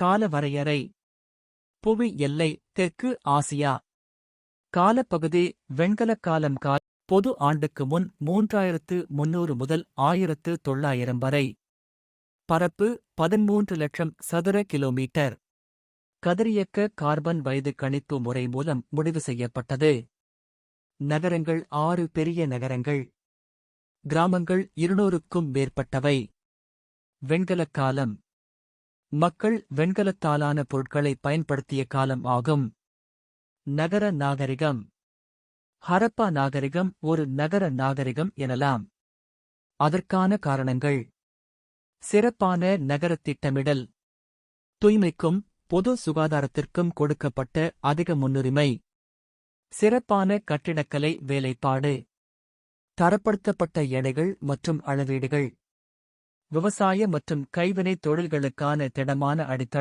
கால வரையறை புவி எல்லை தெற்கு ஆசியா. காலப்பகுதி வெண்கலக் காலம் கால் பொது ஆண்டுக்கு முன் மூன்றாயிரத்து முன்னூறு முதல் ஆயிரத்து தொள்ளாயிரம் வரை. பரப்பு பதிமூன்று லட்சம் சதுர கிலோமீட்டர். கதிரியக்க கார்பன் வயது கணிப்பு முறை மூலம் முடிவு செய்யப்பட்டது. நகரங்கள் ஆறு பெரிய நகரங்கள். கிராமங்கள் இருநூறுக்கும் மேற்பட்டவை. வெண்கலக் காலம். மக்கள் வெண்கலத்தாலான பொருட்களை பயன்படுத்திய காலம் ஆகும். நகர நாகரிகம். ஹரப்பா நாகரிகம் ஒரு நகர நாகரிகம் எனலாம். அதற்கான காரணங்கள். சிறப்பான நகரத் திட்டமிடல். தூய்மைக்கும் பொது சுகாதாரத்திற்கும் கொடுக்கப்பட்ட அதிக முன்னுரிமை. சிறப்பான கட்டிடக்கலை வேலைப்பாடு. தரப்படுத்தப்பட்ட எடைகள் மற்றும் அளவீடுகள். விவசாய மற்றும் கைவினைத் தொழில்களுக்கான திடமான அடித்தளம்.